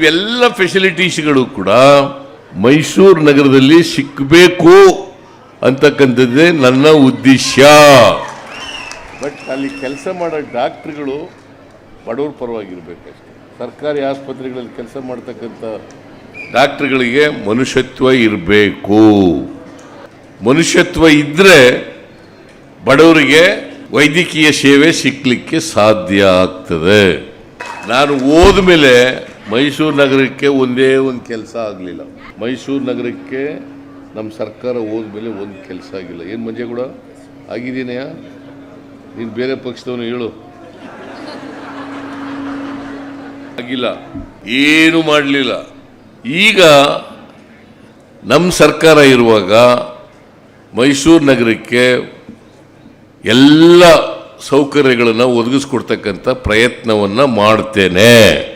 ಇವೆಲ್ಲ ಫೆಸಿಲಿಟೀಸ್ಗಳು ಕೂಡ ಮೈಸೂರು ನಗರದಲ್ಲಿ ಸಿಕ್ಕಬೇಕು ಅಂತಕ್ಕಂಥದ್ದೇ ನನ್ನ ಉದ್ದೇಶ. ಬಟ್ ಅಲ್ಲಿ ಕೆಲಸ ಮಾಡೋ ಡಾಕ್ಟ್ರುಗಳು ಬಡವ್ರ ಪರವಾಗಿರ್ಬೇಕಷ್ಟೆ. ಸರ್ಕಾರಿ ಆಸ್ಪತ್ರೆಗಳಲ್ಲಿ ಕೆಲಸ ಮಾಡ್ತಕ್ಕಂಥ ಡಾಕ್ಟ್ರುಗಳಿಗೆ ಮನುಷ್ಯತ್ವ ಇರಬೇಕು. ಮನುಷ್ಯತ್ವ ಇದ್ದರೆ ಬಡವರಿಗೆ ವೈದ್ಯಕೀಯ ಸೇವೆ ಸಿಕ್ಕಲಿಕ್ಕೆ ಸಾಧ್ಯ ಆಗ್ತದೆ. ನಾನು ಹೋದ್ಮೇಲೆ ಮೈಸೂರು ನಗರಕ್ಕೆ ಒಂದೇ ಒಂದು ಕೆಲಸ ಆಗಲಿಲ್ಲ. ಮೈಸೂರು ನಗರಕ್ಕೆ ನಮ್ಮ ಸರ್ಕಾರ ಹೋದ್ಮೇಲೆ ಒಂದು ಕೆಲಸ ಆಗಿಲ್ಲ. ಏನು ಮಜೆ ಕೂಡ? ಆಗಿದ್ದೀನಯ ನೀನು ಬೇರೆ ಪಕ್ಷದವನು ಹೇಳು. ಆಗಿಲ್ಲ. ಏನು ಮಾಡಲಿಲ್ಲ. ಈಗ ನಮ್ಮ ಸರ್ಕಾರ ಇರುವಾಗ ಮೈಸೂರು ನಗರಕ್ಕೆ ಎಲ್ಲ ಸೌಕರ್ಯಗಳನ್ನು ಒದಗಿಸ್ಕೊಡ್ತಕ್ಕಂಥ ಪ್ರಯತ್ನವನ್ನು ಮಾಡ್ತೇನೆ.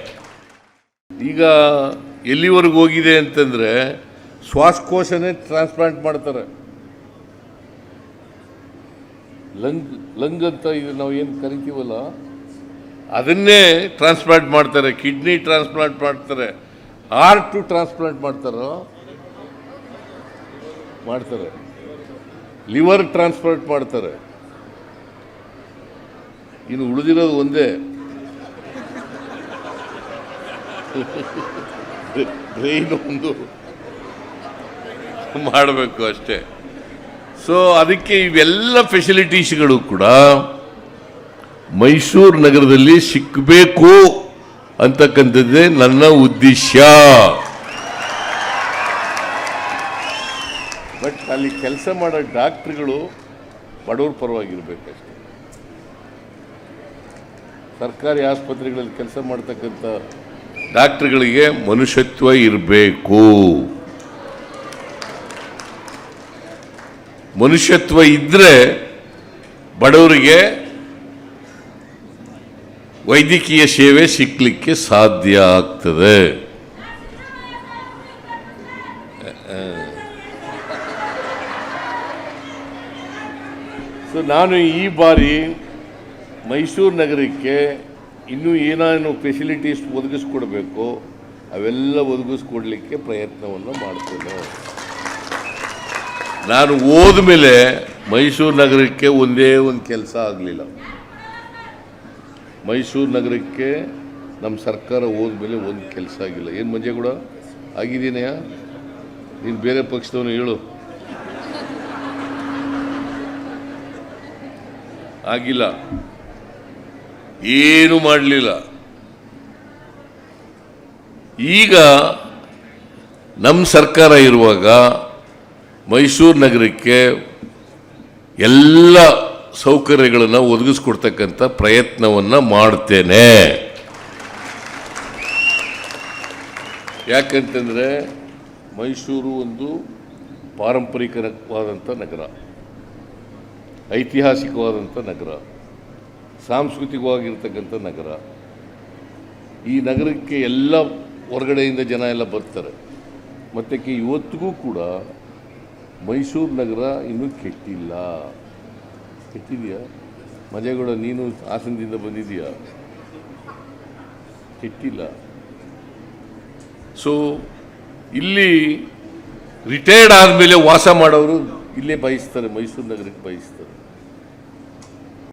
ಈಗ ಎಲ್ಲಿವರೆಗೂ ಹೋಗಿದೆ ಅಂತಂದರೆ ಶ್ವಾಸಕೋಶನೇ ಟ್ರಾನ್ಸ್ಪ್ಲಾಂಟ್ ಮಾಡ್ತಾರೆ. ಲಂಗ್ ಲಂಗ್ ಅಂತ ಇದು ನಾವು ಏನು ಕರಿತೀವಲ್ಲ, ಅದನ್ನೇ ಟ್ರಾನ್ಸ್ಪ್ಲಾಂಟ್ ಮಾಡ್ತಾರೆ. ಕಿಡ್ನಿ ಟ್ರಾನ್ಸ್ಪ್ಲಾಂಟ್ ಮಾಡ್ತಾರೆ. ಹಾರ್ಟು ಟ್ರಾನ್ಸ್ಪ್ಲಾಂಟ್ ಮಾಡ್ತಾರೋ, ಮಾಡ್ತಾರೆ. ಲಿವರ್ ಟ್ರಾನ್ಸ್ಪ್ಲಾಂಟ್ ಮಾಡ್ತಾರೆ. ಇನ್ನು ಉಳಿದಿರೋದು ಒಂದೇ. ಬ್ರೈನ್ ಒಂದು ಮಾಡಬೇಕು ಅಷ್ಟೇ. ಸೊ ಅದಕ್ಕೆ ಇವೆಲ್ಲ ಫೆಸಿಲಿಟೀಸ್ಗಳು ಕೂಡ ಮೈಸೂರು ನಗರದಲ್ಲಿ ಸಿಕ್ಕಬೇಕು ಅಂತಕ್ಕಂಥದ್ದೇ ನನ್ನ ಉದ್ದೇಶ. ಬಟ್ ಅಲ್ಲಿ ಕೆಲಸ ಮಾಡೋ ಡಾಕ್ಟ್ರುಗಳು ಬಡವ್ರ ಪರವಾಗಿರ್ಬೇಕಷ್ಟೆ. ಸರ್ಕಾರಿ ಆಸ್ಪತ್ರೆಗಳಲ್ಲಿ ಕೆಲಸ ಮಾಡ್ತಕ್ಕಂಥ ಡಾಕ್ಟ್ರುಗಳಿಗೆ ಮನುಷ್ಯತ್ವ ಇರಬೇಕು. ಮನುಷ್ಯತ್ವ ಇದ್ದರೆ ಬಡವರಿಗೆ ವೈದ್ಯಕೀಯ ಸೇವೆ ಸಿಕ್ಕಲಿಕ್ಕೆ ಸಾಧ್ಯ ಆಗ್ತದೆ. ಸೊ ನಾನು ಈ ಬಾರಿ ಮೈಸೂರು ನಗರಕ್ಕೆ ಇನ್ನೂ ಏನೇನು ಫೆಸಿಲಿಟೀಸ್ ಒದಗಿಸ್ಕೊಡ್ಬೇಕು ಅವೆಲ್ಲ ಒದಗಿಸ್ಕೊಡ್ಲಿಕ್ಕೆ ಪ್ರಯತ್ನವನ್ನು ಮಾಡ್ತೇನೆ. ನಾನು ಹೋದ ಮೇಲೆ ಮೈಸೂರು ನಗರಕ್ಕೆ ಒಂದೇ ಒಂದು ಕೆಲಸ ಆಗಲಿಲ್ಲ. ಮೈಸೂರು ನಗರಕ್ಕೆ ನಮ್ಮ ಸರ್ಕಾರ ಹೋದ ಮೇಲೆ ಒಂದು ಕೆಲಸ ಆಗಿಲ್ಲ. ಏನು ಮಂಜೆ ಕೂಡ? ಆಗಿದ್ದೀನಯ್ಯ? ನೀನು ಬೇರೆ ಪಕ್ಷದವನು ಹೇಳು. ಆಗಿಲ್ಲ. ಏನು ಮಾಡಲಿಲ್ಲ. ಈಗ ನಮ್ಮ ಸರ್ಕಾರ ಇರುವಾಗ ಮೈಸೂರು ನಗರಕ್ಕೆ ಎಲ್ಲ ಸೌಕರ್ಯಗಳನ್ನು ಒದಗಿಸ್ಕೊಡ್ತಕ್ಕಂಥ ಪ್ರಯತ್ನವನ್ನು ಮಾಡ್ತೇನೆ. ಯಾಕಂತಂದರೆ ಮೈಸೂರು ಒಂದು ಪಾರಂಪರಿಕವಾದಂಥ ನಗರ, ಐತಿಹಾಸಿಕವಾದಂಥ ನಗರ. ಸಾಂಸ್ಕೃತಿಕವಾಗಿರ್ತಕ್ಕಂಥ ನಗರ. ಈ ನಗರಕ್ಕೆ ಎಲ್ಲ ಹೊರಗಡೆಯಿಂದ ಜನ ಎಲ್ಲ ಬರ್ತಾರೆ. ಮತ್ತು ಇವತ್ತಿಗೂ ಕೂಡ ಮೈಸೂರು ನಗರ ಇನ್ನೂ ಕೆಟ್ಟಿಲ್ಲ. ಕೆಟ್ಟಿದೆಯಾ? ಮಜೇಗೌಡ, ನೀನು ಹಾಸನದಿಂದ ಬಂದಿದೆಯಾ ಕೆಟ್ಟಿಲ್ಲ. ಸೊ ಇಲ್ಲಿ ರಿಟೈರ್ಡ್ ಆದಮೇಲೆ ವಾಸ ಮಾಡೋರು ಇಲ್ಲೇ ಬಯಸ್ತಾರೆ, ಮೈಸೂರು ನಗರಕ್ಕೆ ಬಯಸ್ತಾರೆ.